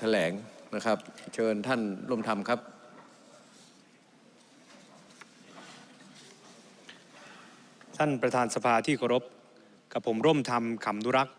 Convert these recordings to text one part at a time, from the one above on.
แถลงนะครับ เชิญท่านร่วมทำครับ ท่านประธานสภาที่เคารพกับผมร่วมทำขำนุรักษ์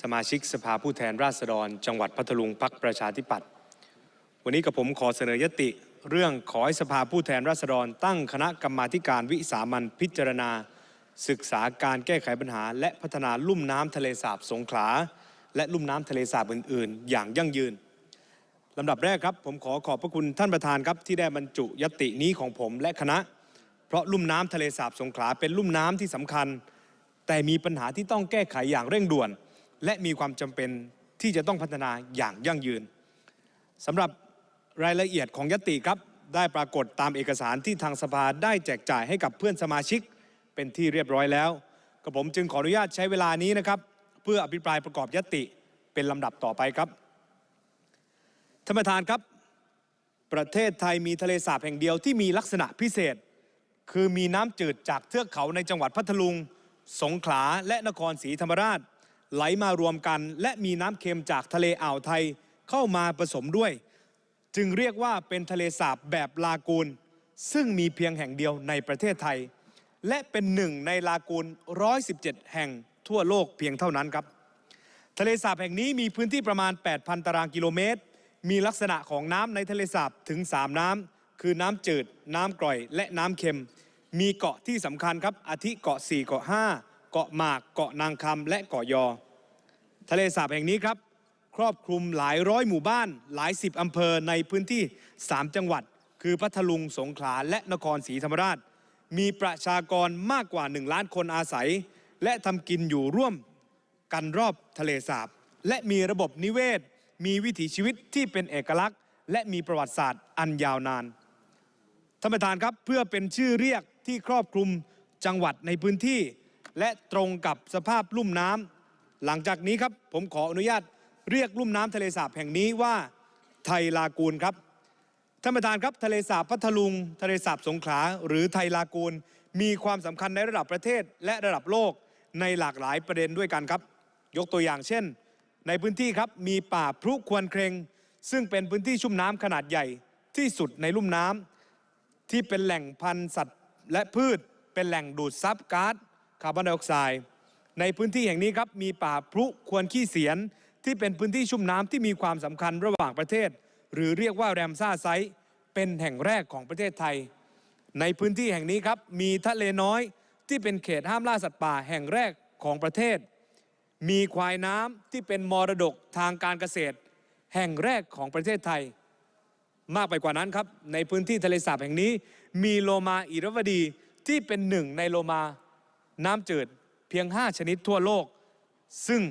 สมาชิกสภาผู้แทนราษฎร จังหวัดพัทลุงพักประชาธิปัตย์วันนี้กับผมขอเสนอยติ เรื่องขอให้สภาผู้แทนราษฎร ตั้งคณะกรรมาการวิสามันพิจารณา ศึกษาการแก้ไขปัญหา และพัฒนาลุ่มน้ำทะเลสาบสงขลา และลุ่มน้ำทะเลสาบอื่น ๆ อย่างยั่งยืนลำดับแรกครับ ผมขอขอบพระคุณท่านประธานครับ ที่ได้บรรจุยตินี้ของผมและคณะ เพราะลุ่มน้ำทะเลสาบสงขลาเป็นลุ่มน้ำที่สำคัญ แต่มีปัญหาที่ต้องแก้ไขอย่างเร่งด่วน และมีความจำเป็นที่จะต้องพัฒนาอย่างยั่งยืนสำหรับรายละเอียดของยติครับได้ปรากฏตามเอกสารที่ทางสภาได้แจกจ่ายให้กับเพื่อนสมาชิกเป็นที่เรียบร้อยแล้วกับผมจึงขออนุญาตใช้เวลานี้นะครับ เพื่ออภิปรายประกอบยติเป็นลำดับต่อไปครับท่านประธานครับ ประเทศไทยมีทะเลสาบแห่งเดียวที่มีลักษณะพิเศษ คือมีน้ำจืดจากเทือกเขาในจังหวัดพัทลุง สงขลาและนครศรีธรรมราช ไหลมารวมกัน และมีน้ำเค็มจากทะเลอ่าวไทยเข้ามาผสมด้วย จึงเรียกว่าเป็นทะเลสาบแบบลากูนซึ่งมีเพียงแห่งเดียวในประเทศไทย และเป็นหนึ่งในลากูน117 แห่ง ทั่วโลกเพียงเท่านั้นครับ ทะเลสาบแห่งนี้มีพื้นที่ประมาณ 8,000 ตารางกิโลเมตร มีลักษณะของน้ำในทะเลสาบถึง 3 น้ำ คือน้ำจืด น้ำกร่อย และน้ำเค็ม มีเกาะที่สำคัญครับอาทิเกาะ 4 เกาะ 5 เกาะหมาก เกาะนางคำและเกาะยอ ทะเลสาบแห่งนี้ครับ ครอบคลุมหลายร้อยหมู่บ้าน หลายสิบอำเภอในพื้นที่ 3 จังหวัด คือพัทลุง สงขลา และนครศรีธรรมราช มีประชากรมากกว่า 1 ล้านคนอาศัย และทำกินอยู่ร่วมกันรอบทะเลสาบ และมีระบบนิเวศ มีวิถีชีวิตที่เป็นเอกลักษณ์ และมีประวัติศาสตร์อันยาวนานท่านประธานครับเพื่อเป็นชื่อเรียกที่ครอบคลุมจังหวัดในพื้นที่ และตรงกับสภาพลุ่มน้ำหลังจากนี้ครับผมขออนุญาตเรียกลุ่มน้ำทะเลสาบแห่งนี้ว่าไทยลากูนครับท่านประธานครับทะเลสาบพัทลุง ทะเลสาบสงขลาหรือไทยลากูนมีความสำคัญในระดับประเทศและระดับโลก ในหลากหลายประเด็นด้วยกันครับ ยกตัวอย่างเช่น ในพื้นที่ครับมีป่าพรุควรเครงซึ่งเป็นพื้นที่ชุ่มน้ำขนาดใหญ่ที่สุดในลุ่มน้ำที่เป็นแหล่งพันธุ์สัตว์ และพืชเป็นแหล่งดูดซับก๊าซคาร์บอนไดออกไซด์ในพื้นที่แห่งนี้ครับมีป่าพรุควรขี้เสียน ที่เป็นพื้นที่ชุ่มน้ำที่มีความสำคัญระหว่างประเทศ หรือเรียกว่าแรมซ่าไซต์เป็นแห่งแรกของประเทศไทย ในพื้นที่แห่งนี้ครับมีทะเลน้อย ที่เป็นเขตห้ามล่าสัตว์ป่าแห่งแรกของประเทศ มีควายน้ำที่เป็นมรดกทางการเกษตร แห่งแรกของประเทศไทย มากไปกว่านั้นครับ ในพื้นที่ทะเลสาบแห่งนี้ มีโลมาอิรวดีที่เป็นหนึ่งในโลมาน้ำจืดเพียง 5 ชนิดทั่วโลก ซึ่ง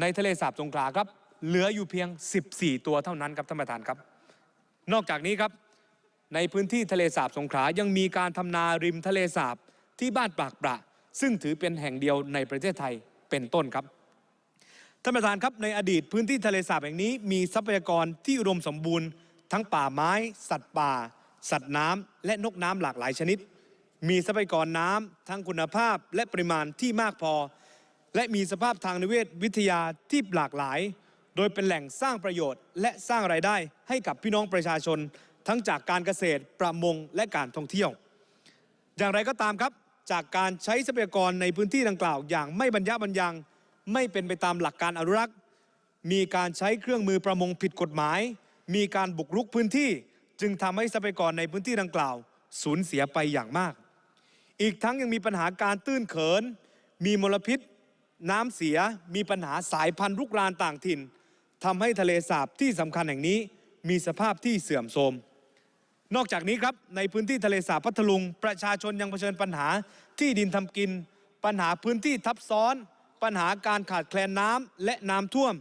ในทะเลสาบสงขลาครับ เหลืออยู่เพียง 14 ตัวเท่านั้นครับท่านประธานครับ นอกจากนี้ครับในพื้นที่ทะเลสาบสงขลายังมีการทำนาริมทะเลสาบ ที่บ้านปากประ ซึ่งถือเป็นแห่งเดียวในประเทศไทยเป็นต้นครับท่านประธานครับในอดีตพื้นที่ทะเลสาบแห่งนี้มีทรัพยากรที่อุดมสมบูรณ์ ทั้งป่าไม้ สัตว์ป่า สัตว์น้ำและนกน้ำหลากหลายชนิด มีทรัพยากรน้ำทั้งคุณภาพและปริมาณที่มากพอ และมีสภาพทางนิเวศวิทยาที่หลากหลาย โดยเป็นแหล่งสร้างประโยชน์ และสร้างรายได้ให้กับพี่น้องประชาชน ทั้งจากการเกษตรประมงและการท่องเที่ยว อย่างไรก็ตามครับ จากการใช้ทรัพยากรในพื้นที่ดังกล่าว อย่างไม่บรรยะบรรยัง ไม่เป็นไปตามหลักการอนุรักษ์ มีการใช้เครื่องมือประมงผิดกฎหมาย มีการบุกรุกพื้นที่ จึงทำให้ทรัพยากรในพื้นที่ดังกล่าว สูญเสียไปอย่างมาก อีกทั้งยังมีปัญหาการตื้นเขิน มีมลพิษ น้ำเสีย มีปัญหาสายพันธุ์รุกรานต่างถิ่นทำให้ทะเลสาบที่สำคัญแห่งนี้ มีสภาพที่เสื่อมโทรม นอกจากนี้ครับในพื้นที่ทะเลสาบพัทลุง ประชาชนยังเผชิญปัญหาที่ดินทำกิน ปัญหาพื้นที่ทับซ้อน ปัญหาการขาดแคลนน้ำและน้ำท่วม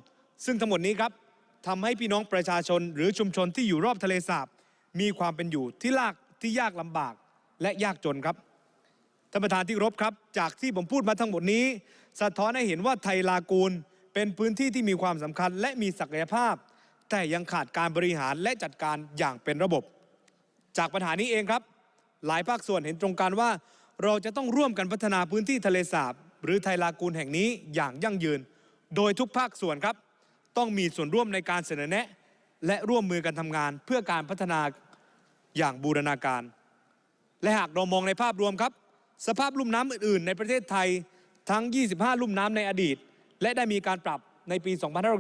ซึ่งทั้งหมดนี้ครับทำให้พี่น้องประชาชนหรือชุมชนที่อยู่รอบทะเลสาบมีความเป็นอยู่ที่ลากที่ยากลำบากและยากจนครับท่านประธานที่รบครับ จากที่ผมพูดมาทั้งหมดนี้ สะท้อนให้เห็นว่าไทยลากูล เป็นพื้นที่ที่มีความสำคัญและมีศักยภาพ แต่ยังขาดการบริหารและจัดการอย่างเป็นระบบ จากปัญหานี้เองครับ หลายภาคส่วนเห็นตรงกันว่า เราจะต้องร่วมกันพัฒนาพื้นที่ทะเลสาบ หรือไทยลากูลแห่งนี้อย่างยั่งยืน โดยทุกภาคส่วนครับ ต้องมีส่วนร่วมในการเสนอแนะ และร่วมมือกันทำงาน เพื่อการพัฒนาอย่างบูรณาการ และหากเรามองในภาพรวมครับ สภาพลุ่มน้ำอื่น ๆ ในประเทศไทยทั้ง 25 ลุ่มน้ำในอดีต และได้มีการปรับในปี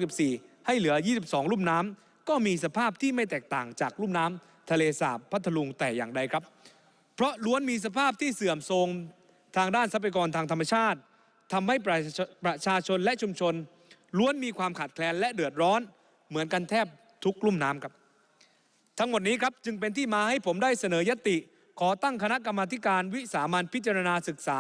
2564 ให้เหลือ 22 ลุ่มน้ำก็มีสภาพที่ไม่แตกต่างจากลุ่มน้ำ ทะเลสาบพัทลุงแต่อย่างใดครับ เพราะล้วนมีสภาพที่เสื่อมโทรมทางด้านทรัพยากรทางธรรมชาติทำให้ประชาประชาชนและชุมชน ล้วนมีความขาดแคลนและเดือดร้อน เหมือนกันแทบทุกลุ่มน้ำครับ ทั้งหมดนี้ครับจึงเป็นที่มาให้ผมได้เสนอยติ ขอตั้งคณะกรรมาการวิสามันพิจารณาศึกษา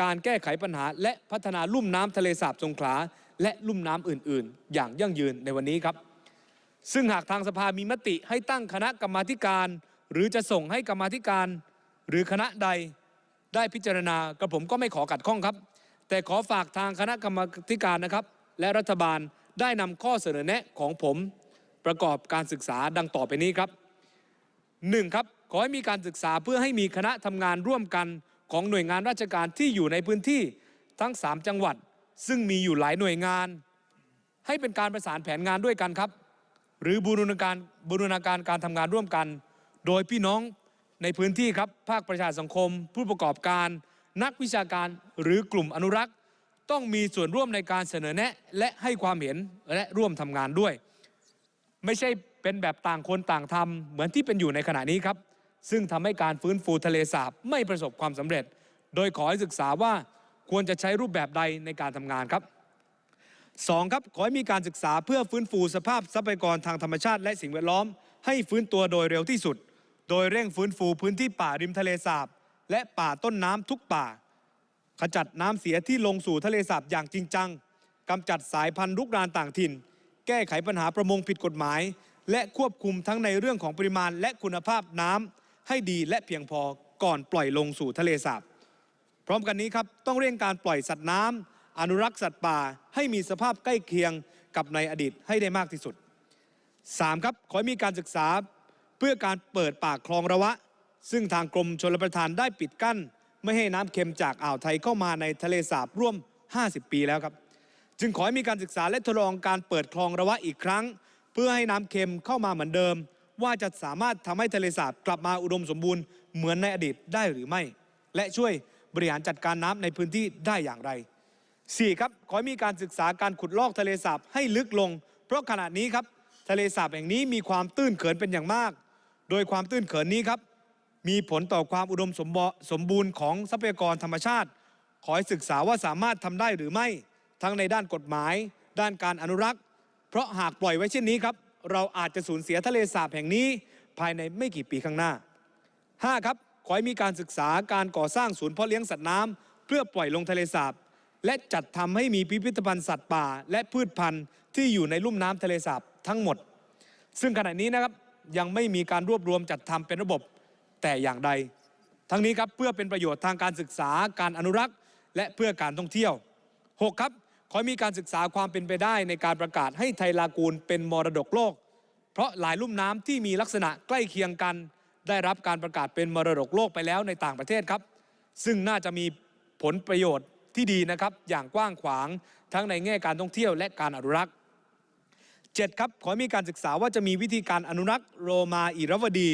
การแก้ไขปัญหา และพัฒนาลุ่มน้ำทะเลสาบสงขลาและลุ่มน้ำอื่น ๆ อย่างยั่งยืนในวันนี้ครับ ซึ่งหากทางสภามีมติให้ตั้งคณะกรรมาธิการ หรือจะส่งให้กรรมาธิการ หรือคณะใดได้พิจารณากระผมก็ไม่ขอขัดข้องครับ แต่ขอฝากทางคณะกรรมาธิการนะครับ และรัฐบาลได้นำข้อเสนอแนะของผมประกอบการศึกษาดังต่อไปนี้ครับหนึ่งครับขอให้มีการศึกษาเพื่อให้มีคณะทำงานร่วมกันของหน่วยงานราชการที่อยู่ในพื้นที่ทั้ง 3 จังหวัด ซึ่งมีอยู่หลายหน่วยงาน ให้เป็นการประสานแผนงานด้วยกันครับ หรือบูรณาการบูรณาการการทำงานร่วมกัน โดยพี่น้องในพื้นที่ครับภาคประชาสังคม ผู้ประกอบการ นักวิชาการหรือกลุ่มอนุรักษ์ ต้องมีส่วนร่วมในการเสนอแนะ และให้ความเห็นและร่วมทำงานด้วย ไม่ใช่เป็นแบบต่างคนต่างทำเหมือนที่เป็นอยู่ในขณะนี้ครับ ซึ่งทำให้การฟื้นฟูทะเลสาบไม่ประสบความสำเร็จ โดยขอให้ศึกษาว่าควรจะใช้รูปแบบใดในการทำงานครับ สองครับขอให้มีการศึกษาเพื่อฟื้นฟูสภาพทรัพยากรทางธรรมชาติและสิ่งแวดล้อม ให้ฟื้นตัวโดยเร็วที่สุด โดยเร่งฟื้นฟูพื้นที่ป่าริมทะเลสาบ และป่าต้นน้ำทุกป่า ขจัดน้ำเสียที่ลงสู่ทะเลสาบอย่างจริงจังกำจัดสายพันธุ์รุกรานต่างถิ่น แก้ไขปัญหาประมงผิดกฎหมาย และควบคุมทั้งในเรื่องของปริมาณและคุณภาพน้ำให้ดีและเพียงพอก่อนปล่อยลงสู่ทะเลสาบ พร้อมกันนี้ครับต้องเร่งการปล่อยสัตว์น้ำ อนุรักษ์สัตว์ป่าให้มีสภาพใกล้เคียงกับในอดีตให้ได้มากที่สุด 3. ครับขอให้มีการศึกษาเพื่อการเปิดปากคลองระวะ ซึ่งทางกรมชลประทานได้ปิดกั้น ไม่ให้น้ำเค็มจากอ่าวไทยเข้ามาในทะเลสาบร่วม 50 ปีแล้วครับ จึงขอให้มีการศึกษาและทดลองการเปิดคลองระวะอีกครั้ง เพื่อให้น้ำเค็มเข้ามาเหมือนเดิม ว่าจะสามารถทำให้ทะเลสาบกลับมาอุดมสมบูรณ์เหมือนในอดีตได้หรือไม่ และช่วยบริหารจัดการน้ำในพื้นที่ได้อย่างไร 4. ครับขอให้มีการศึกษาการขุดลอกทะเลสาบให้ลึกลง เพราะขณะนี้ครับทะเลสาบแห่งนี้มีความตื้นเขินเป็นอย่างมาก โดยความตื้นเขินนี้ครับมีผลต่อความอุดมสมบสมบูรณ์ของทรัพยากรธรรมชาติ ขอให้ศึกษาว่าสามารถทำได้หรือไม่ ทั้งในด้านกฎหมาย ด้านการอนุรักษ์ เพราะหากปล่อยไว้เช่นนี้ครับเราอาจจะสูญเสียทะเลสาบแห่งนี้ ภายในไม่กี่ปีข้างหน้า 5. ครับขอให้มีการศึกษาการก่อสร้างศูนย์เพาะเลี้ยงสัตว์น้ำเพื่อปล่อยลงทะเลสาบ และจัดทำให้มีพิพิธภัณฑ์สัตว์ป่า และพืชพันธุ์ที่อยู่ในลุ่มน้ำทะเลสาบทั้งหมด ซึ่งขณะนี้นะครับยังไม่มีการรวบรวมจัดทำเป็นระบบแต่อย่างใด ทั้งนี้ครับเพื่อเป็นประโยชน์ทางการศึกษาการอนุรักษ์ และเพื่อการท่องเที่ยว 6. ครับ ขอมีการศึกษาความเป็นไปได้ในการประกาศให้ไทยลากูลเป็นมรดกโลก เพราะหลายลุ่มน้ำที่มีลักษณะใกล้เคียงกัน ได้รับการประกาศเป็นมรดกโลกไปแล้วในต่างประเทศครับ ซึ่งน่าจะมีผลประโยชน์ ที่ดีนะครับอย่างกว้างขวางทั้งในแง่การท่องเที่ยวและการอนุรักษ์ 7. ครับขอให้มีการศึกษาว่าจะมีวิธีการอนุรักษ์โลมาอิรวดี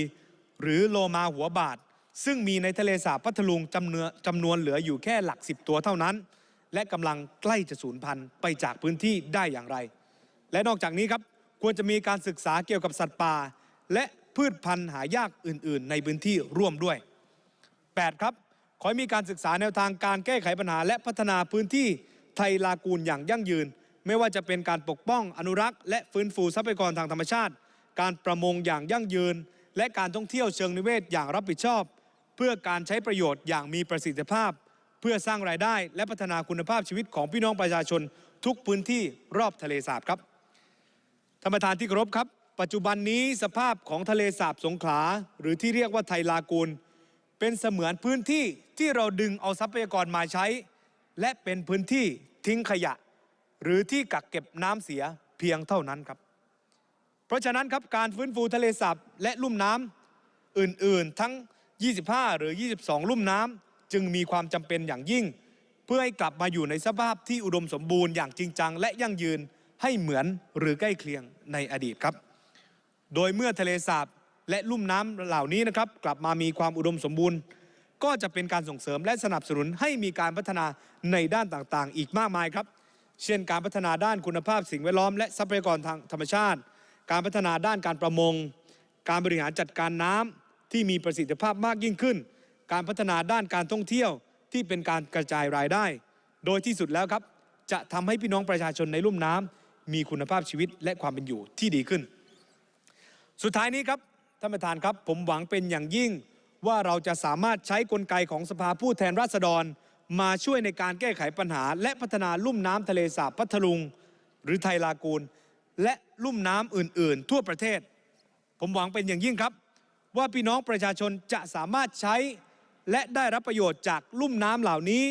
หรือโลมาหัวบาทซึ่งมีในทะเลสาบพัทลุงจำนวนจำนวนเหลืออยู่แค่หลักสิบตัวเท่านั้น และกำลังใกล้จะสูญพันธุ์ไปจากพื้นที่ได้อย่างไร และนอกจากนี้ครับควรจะมีการศึกษาเกี่ยวกับสัตว์ป่าและพืชพันธุ์หายากอื่น ๆ ในพื้นที่ร่วมด้วย 8. ครับ อให้มีการศึกษาแนวทางการแก้ไขปัญหา และพัฒนาพื้นที่ไทยลากูลอย่างยั่งยืน ไม่ว่าจะเป็นการปกป้องอนุรักษ์และฟื้นฟูทรัพยากรทางธรรมชาติ การประมงอย่างยั่งยืน และการท่องเที่ยวเชิงนิเวศอย่างรับผิดชอบ เพื่อการใช้ประโยชน์อย่างมีประสิทธิภาพ เพื่อสร้างรายได้ และพัฒนาคุณภาพชีวิตของพี่น้องประชาชน ทุกพื้นที่รอบทะเลสาบครับท่านประธานที่เคารพครับ ปัจจุบันนี้สภาพของทะเลสาบสงขลาหรือที่เรียกว่าไทยลากูล เป็นเสมือนพื้นที่ที่เราดึงเอาทรัพยากรมาใช้ และเป็นพื้นที่ทิ้งขยะ หรือที่กักเก็บน้ำเสียเพียงเท่านั้นครับ เพราะฉะนั้นครับการฟื้นฟูทะเลสาบและลุ่มน้ำอื่นๆ ทั้ง 25 หรือ 22 ลุ่มน้ำจึงมีความจำเป็นอย่างยิ่ง เพื่อให้กลับมาอยู่ในสภาพที่อุดมสมบูรณ์อย่างจริงจัง และยั่งยืนให้เหมือนหรือใกล้เคียงในอดีตครับ โดยเมื่อทะเลสาบ และลุ่มน้ำเหล่านี้นะครับกลับมามีความอุดมสมบูรณ์ ก็จะเป็นการส่งเสริมและสนับสนุนให้มีการพัฒนาในด้านต่างๆ อีกมากมายครับ เช่นการพัฒนาด้านคุณภาพสิ่งแวดล้อมและทรัพยากรทางธรรมชาติ การพัฒนาด้านการประมง การบริหารจัดการน้ำที่มีประสิทธิภาพมากยิ่งขึ้น การพัฒนาด้านการท่องเที่ยวที่เป็นการกระจายรายได้ โดยที่สุดแล้วครับ จะทำให้พี่น้องประชาชนในลุ่มน้ำมีคุณภาพชีวิตและความเป็นอยู่ที่ดีขึ้น สุดท้ายนี้ครับ ท่านประธานครับ ผมหวังเป็นอย่างยิ่งว่าเราจะสามารถใช้กลไกของสภาผู้แทนราษฎร มาช่วยในการแก้ไขปัญหา และพัฒนาลุ่มน้ำทะเลสาบพัทลุง หรือไทยลากูล และลุ่มน้ำอื่น ๆ ทั่วประเทศ ผมหวังเป็นอย่างยิ่งครับ ว่าพี่น้องประชาชนจะสามารถใช้และได้รับประโยชน์จากลุ่มน้ำเหล่านี้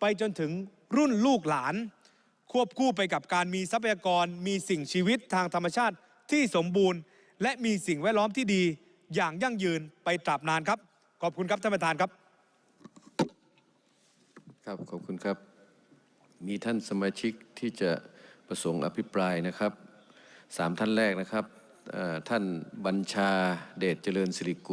ไปจนถึงรุ่นลูกหลาน ควบคู่ไปกับการมีทรัพยากรมีสิ่งชีวิตทางธรรมชาติที่สมบูรณ์ และมีสิ่งแวดล้อมที่ดีอย่างยั่งยืนไปตราบนานครับ ขอบคุณครับท่านประธานครับ ครับขอบคุณครับ มีท่านสมาชิกที่จะประสงค์อภิปรายนะครับสามท่านแรกนะครับท่านบัญชาเดชเจริญสิริกุล